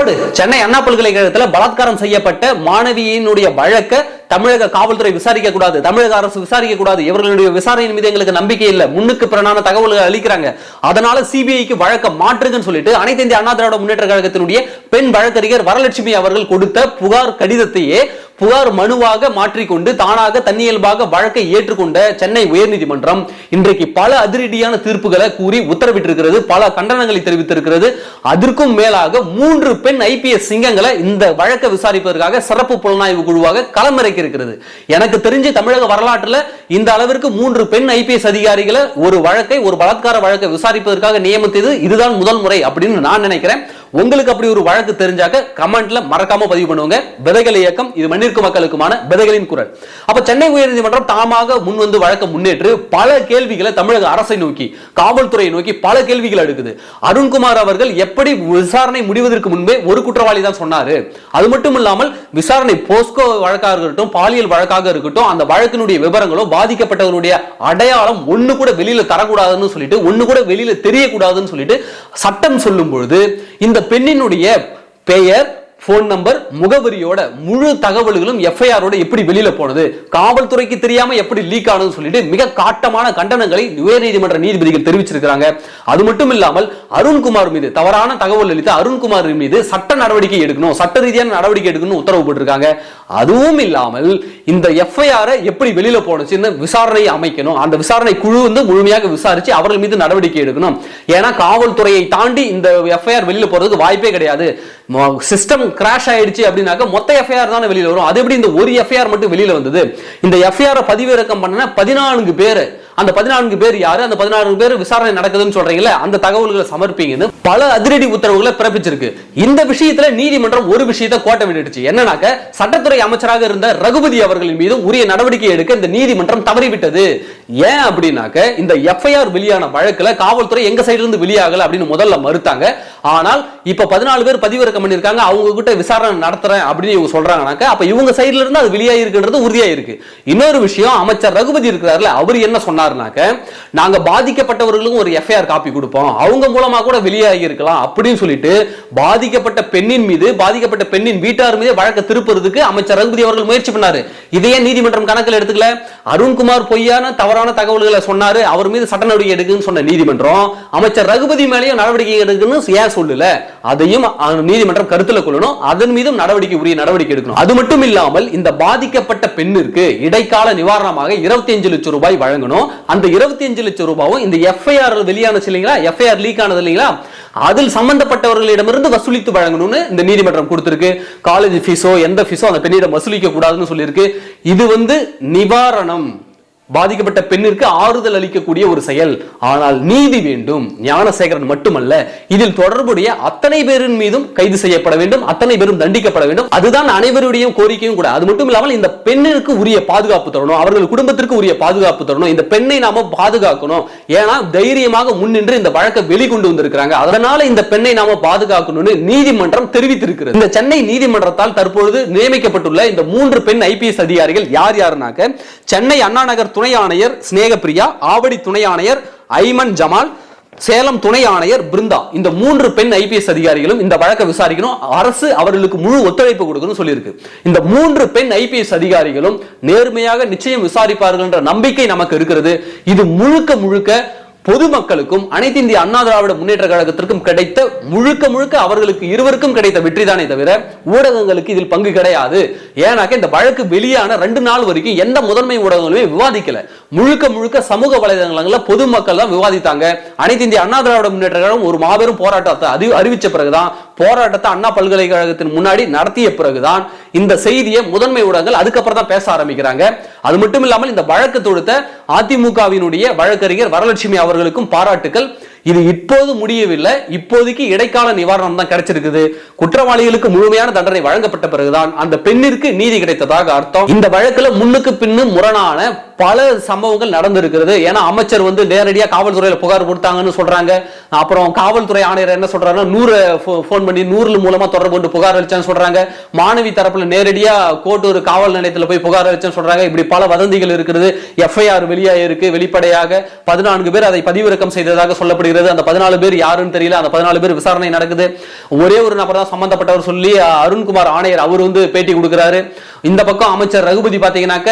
போடு சென்னை அண்ணா பல்கலைக்கழகத்தில் பலாத்காரம் செய்யப்பட்ட மாணவியினுடைய வழக்க தமிழக காவல்துறை விசாரிக்க கூடாது. தமிழக அரசு விசாரிக்க கூடாது. இவர்களுடைய விசாரணையின் மீது எங்களுக்கு நம்பிக்கை இல்லை. முன்னுக்கு பிறனான தகவல்கள் அளிக்கிறாங்க. அதனால சிபிஐக்கு வழக்க மாற்றுங்கன்னு சொல்லிட்டு அனைத்து இந்திய அண்ணா திராவிட முன்னேற்ற கழகத்தினுடைய பெண் வழக்கறிஞர் வரலட்சுமி அவர்கள் கொடுத்த புகார் கடிதத்தையே புகார் மனுவாக மாற்றிக்கொண்டு தானாக தன்னியல்பாக வழக்கை ஏற்றுக்கொண்ட சென்னை உயர்நீதிமன்றம் இன்றைக்கு பல அதிரடியான தீர்ப்புகளை கூறி உத்தரவிட்டிருக்கிறது. பல கண்டனங்களை தெரிவித்திருக்கிறது. அதற்கும் மேலாக மூன்று பெண் ஐபிஎஸ் சிங்கங்களை இந்த வழக்கை விசாரிப்பதற்காக சிறப்பு புலனாய்வு குழுவாக களமிறக்கி இருக்கிறது எனக்கு தெரிஞ்சு தமிழக வரலாற்றில் இந்த அளவிற்கு மூன்று பெண் ஐபிஎஸ் அதிகாரிகளை ஒரு வழக்கை ஒரு பலாத்கார வழக்கை விசாரிப்பதற்காக நியமித்தது இதுதான் முதல் முறை அப்படின்னு நான் நினைக்கிறேன். உங்களுக்கு அப்படி ஒரு வழக்கு தெரிஞ்சாக்க கமெண்ட்ல மறக்காம பதிவு பண்ணுவாங்க விதைகள் இயக்கம் இது மண்ணிற்கு மக்களுக்குமான விதைகளின் குரல். அப்ப சென்னை உயர்நீதிமன்றம் தாமாக முன் வந்து வழக்க முன்னேற்று பல கேள்விகளை தமிழக அரசை நோக்கி காவல்துறையை நோக்கி பல கேள்விகள் எடுக்குது அருண்குமார் அவர்கள் எப்படி விசாரணை முடிவதற்கு முன்பே ஒரு குற்றவாளி தான் சொன்னாரு. அது மட்டும் இல்லாமல் விசாரணை போஸ்கோ வழக்காக இருக்கட்டும் பாலியல் வழக்காக இருக்கட்டும் அந்த வழக்கினுடைய விவரங்களும் பாதிக்கப்பட்டவருடைய அடையாளம் ஒண்ணு கூட வெளியில தரக்கூடாதுன்னு சொல்லிட்டு ஒண்ணு கூட வெளியில தெரியக்கூடாதுன்னு சொல்லிட்டு சட்டம் சொல்லும் பொழுது இந்த பெண்ணினுடைய பெயர் போன் நம்பர் முகவரியோட முழு தகவல்களும் எஃப்ஐஆரோட எப்படி வெளியில போனது காவல்துறைக்கு தெரியாம எப்படி லீக் ஆனதுன்னு சொல்லிட்டு மிக காட்டமான கண்டனங்களை உயர்நீதிமன்ற நீதிபதிகள் தெரிவிச்சிருக்கிறாங்க. அது மட்டும் இல்லாமல் அருண்குமார் மீது தவறான தகவல் அளித்த அருண்குமார் மீது சட்ட நடவடிக்கை எடுக்கணும் சட்ட ரீதியான நடவடிக்கை எடுக்கணும் உத்தரவு போட்டிருக்காங்க. அதுவும் இல்லாமல் இந்த எஃப்ஐஆர் எப்படி வெளியில போனச்சுன்னு விசாரணையை அமைக்கணும். அந்த விசாரணை குழு வந்து முழுமையாக விசாரிச்சு அவர்கள் மீது நடவடிக்கை எடுக்கணும். ஏன்னா காவல்துறையை தாண்டி இந்த எஃப்ஐஆர் வெளியில போறதுக்கு வாய்ப்பே கிடையாது. சிஸ்டம் கிராஷ் ஆயிடுச்சு அப்படின்னாக்க மொத்த எஃப்ஐஆர் தானே வெளியில வரும். அது எப்படி இந்த ஒரு எஃப்ஐஆர் மட்டும் வெளியில வந்தது? இந்த எஃப்ஐஆர் பதிவிறக்கம் பண்ண பதினான்கு பேர். அந்த பதினான்கு பேர் யாரு? அந்த பதினான்கு பேர் விசாரணை நடக்குதுன்னு சொல்றீங்களே அந்த தகவல்களை சமர்ப்பிங்கன்னு பல அதிரடி உத்தரவுகளை பிறப்பிச்சிருக்கு. இந்த விஷயத்துல நீதிமன்றம் ஒரு விஷயத்தை கோட்டை விட்டுடுச்சு. என்னன்னாக்க சட்டத்துறை அமைச்சராக இருந்த ரகுபதி அவர்களின் மீது உரிய நடவடிக்கை எடுக்க இந்த நீதிமன்றம் தவறிவிட்டது. ஏன் அப்படின்னாக்க இந்த எஃப்ஐஆர் வெளியான வழக்கில் காவல்துறை எங்க சைடுல இருந்து வெளியாகல அப்படின்னு முதல்ல மறுத்தாங்க. ஆனால் இப்ப பதினாலு பேர் பதிவிறக்கம் பண்ணியிருக்காங்க அவங்க கிட்ட விசாரணை நடத்துறேன் அப்படின்னு இவங்க சொல்றாங்கனாக்க அப்ப இவங்க சைடுல இருந்து அது வெளியாயிருக்குன்றது உறுதியா இருக்கு இன்னொரு விஷயம் அமைச்சர் ரகுபதி இருக்கிறாருல அவர் என்ன சொன்னாருனாக்க நாங்க பாதிக்கப்பட்டவர்களுக்கும் ஒரு எஃப்ஐஆர் காப்பி கொடுப்போம். அவங்க மூலமா கூட வெளியாகி இருக்கலாம் அப்படின்னு சொல்லிட்டு பாதிக்கப்பட்ட பெண்ணின் மீது பாதிக்கப்பட்ட பெண்ணின் வீட்டார் மீது வழக்கு திருப்புறதுக்கு அமைச்சர் ரகுபதி அவர்கள் முயற்சி பண்ணாரு. இதையே நீதிமன்றம் கணக்கில் எடுத்துக்கல. அருண்குமார் பொய்யான தவறான தகவல்களை சொன்னாரு. அவர் மீது சட்ட நடவடிக்கை எடுக்குன்னு சொன்ன நீதிமன்றம் அமைச்சர் ரகுபதி மேலேயும் நடவடிக்கை எடுக்குன்னு ஏன் சொல்லல? அதையும் நீதிமன்றம் கருத்துல கொள்ளணும். அதன் மீதும் நடவடிக்கை உரிய நடவடிக்கை எடுக்கணும். அது மட்டும் இல்லாமல் இந்த பாதிக்கப்பட்ட பெண்ணிற்கு இடைக்கால நிவாரணமாக 25 லட்சம் ரூபாய் வழங்கணும். அந்த 25 லட்சம் ரூபாயும் இந்த எஃப்ஐஆர் வெளியானச்சு இல்லைங்களா? எஃப்ஐஆர் லீக் ஆனது இல்லைங்களா? அதில் சம்பந்தப்பட்டவர்களிடமிருந்து வசூலித்து வழங்கணும்னு இந்த நீதிமன்றம் கொடுத்திருக்கு. காலேஜ் ஃபீஸோ எந்த ஃபீஸோ அந்த பெண்ணிடம் வசூலிக்க கூடாதுன்னு சொல்லியிருக்கு. இது வந்து நிவாரணம். பாதிக்கப்பட்ட பெண்ணிற்கு ஆறுதல் அளிக்கக்கூடிய ஒரு செயல். ஆனால் நீதி வேண்டும். ஞானசேகரன் மட்டுமல்ல இதில் தொடர்புடைய அத்தனை பேரின் மீதும் கைது செய்யப்பட வேண்டும் அத்தனை பேரும் தண்டிக்கப்பட வேண்டும். அதுதான் அனைவருடைய கோரிக்கையும் கூட. அது மட்டும் இல்லாமல் இந்த பெண்ணிற்கு உரிய பாதுகாப்பு தரணும் அவர்கள் குடும்பத்திற்கு உரிய பாதுகாப்பு தரணும் இந்த பெண்ணை நாம பாதுகாக்கணும். ஏன்னா தைரியமாக முன்னின்று இந்த வழக்கை வெளிக்கொண்டு வந்திருக்கிறாங்க. அதனால இந்த பெண்ணை நாம பாதுகாக்கணும்னு நீதிமன்றம் தெரிவித்திருக்கிறது. இந்த சென்னை நீதிமன்றத்தால் தற்பொழுது நியமிக்கப்பட்டுள்ள இந்த மூன்று பெண் ஐபிஎஸ் அதிகாரிகள் யார் யாருனாக்க சென்னை அண்ணா நகர் துணை ஆணையர் சிநேகப்பிரியா ஆவடி துணை ஆணையர் ஐமன் ஜமால் சேலம் துணை ஆணையர் பிருந்தா. இந்த மூன்று பெண் ஐபிஎஸ் அதிகாரிகளும் இந்த வழக்கை விசாரிக்கணும். அரசு அவர்களுக்கு முழு ஒத்துழைப்பு கொடுக்கணும் சொல்லியிருக்கு. இந்த மூன்று பெண் ஐபிஎஸ் அதிகாரிகளும் நேர்மையாக நிச்சயம் விசாரிப்பார்கள் என்ற நம்பிக்கை நமக்கு இருக்கிறது. இது முழுக்க முழுக்க பொதுமக்களுக்கும் அனைத்து இந்திய அண்ணா திராவிட முன்னேற்ற கழகத்திற்கும் கிடைத்த முழுக்க முழுக்க அவர்களுக்கு இருவருக்கும் கிடைத்த வெற்றிதானே தவிர ஊடகங்களுக்கு இதில் பங்கு கிடையாது. ஏன்னாக்க இந்த வழக்கு வெளியான ரெண்டு நாள் வரைக்கும் எந்த முதன்மை ஊடகங்களுமே விவாதிக்கல. முழுக்க முழுக்க சமூக வலைதளங்கள்ல பொதுமக்கள் தான் விவாதித்தாங்க. அனைத்து இந்திய அண்ணா திராவிட முன்னேற்ற கழகம் ஒரு மாபெரும் போராட்டத்தை அறிவிச்ச பிறகுதான் போராட்டத்தை அண்ணா பல்கலைக்கழகத்தின் முன்னாடி நடத்திய பிறகுதான் இந்த செய்தியை முதன்மை ஊடகங்கள் அதுக்கப்புறம் தான் பேச ஆரம்பிக்கிறாங்க. அது மட்டும் இல்லாமல் இந்த வழக்கு தொடுத்த அதிமுகவினுடைய வழக்கறிஞர் வரலட்சுமி அவர்களுக்கும் பாராட்டுக்கள். இது இப்போது முடியவில்லை. இப்போதைக்கு இடைக்கால நிவாரணம் தான் கிடைச்சிருக்குது. குற்றவாளிகளுக்கு முழுமையான தண்டனை வழங்கப்பட்ட பிறகுதான் அந்த பெண்ணிற்கு நீதி கிடைத்ததாக அர்த்தம். இந்த வழக்குல முன்னுக்கு பின்னு முரணான பல சம்பவங்கள் நடந்திருக்கிறது. ஏன்னா அமைச்சர் வந்து நேரடியா காவல்துறையில புகார் கொடுத்தாங்கன்னு சொல்றாங்க. அப்புறம் காவல்துறை ஆணையர் என்ன சொல்றாங்கன்னா நூறு போன் பண்ணி நூறு மூலமா தொடர்பு கொண்டு புகார் அளிச்சான்னு சொல்றாங்க. மாணவி தரப்புல நேரடியா கோட்டூர் காவல் நிலையத்துல போய் புகார் அளிச்சேன்னு சொல்றாங்க. இப்படி பல வதந்திகள் இருக்கிறது எஃப்ஐஆர் வெளியாயிருக்கு. வெளிப்படையாக பதினான்கு பேர் அதை பதிவிறக்கம் செய்ததாக சொல்லப்படுகிறது. விசாரிக்கப்படுகிறது அந்த பதினாலு பேர் யாருன்னு தெரியல. அந்த பதினாலு பேர் விசாரணை நடக்குது. ஒரே ஒரு நபர் தான் சம்பந்தப்பட்டவர் சொல்லி அருண்குமார் ஆணையர் அவர் வந்து பேட்டி கொடுக்குறாரு. இந்த பக்கம் அமைச்சர் ரகுபதி பார்த்தீங்கன்னாக்க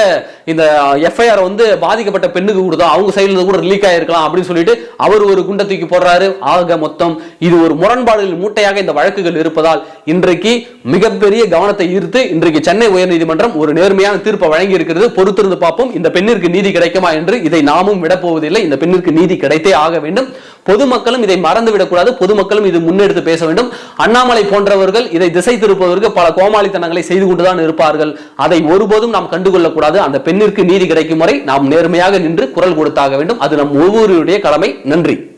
இந்த எஃப்ஐஆர் வந்து பாதிக்கப்பட்ட பெண்ணுக்கு கொடுத்தோம் அவங்க சைடுல கூட லீக் ஆயிருக்கலாம் அப்படின்னு சொல்லிட்டு அவர் ஒரு குண்டை தூக்கி போடுறாரு. ஆக மொத்தம் இது ஒரு முரண்பாடுகள் மூட்டையாக இந்த வழக்குகள் இருப்பதால் இன்றைக்கு மிகப்பெரிய கவனத்தை ஈர்த்து இன்றைக்கு சென்னை உயர்நீதிமன்றம் ஒரு நேர்மையான தீர்ப்பை வழங்கி இருக்கிறது. பொறுத்திருந்து பார்ப்போம் இந்த பெண்ணிற்கு நீதி கிடைக்குமா என்று இதை நாமும் விடப்போவதில்லை. இந்த பெண்ணிற்கு நீதி கிடைத்தே ஆக வேண்டும். பொதுமக்களும் இதை மறந்து விடக்கூடாது பொதுமக்களும் இது முன்னெடுத்து பேச வேண்டும். அண்ணாமலை போன்றவர்கள் இதை திசை திருப்பதற்கு பல கோமாளித்தனங்களை செய்து கொண்டுதான் இருப்பார்கள். அதை ஒருபோதும் நாம் கண்டுகொள்ளக்கூடாது. அந்த பெண்ணிற்கு நீதி கிடைக்கும் வரை நாம் நேர்மையாக நின்று குரல் கொடுத்தாக வேண்டும். அது நம் ஒவ்வொருடைய கடமை. நன்றி.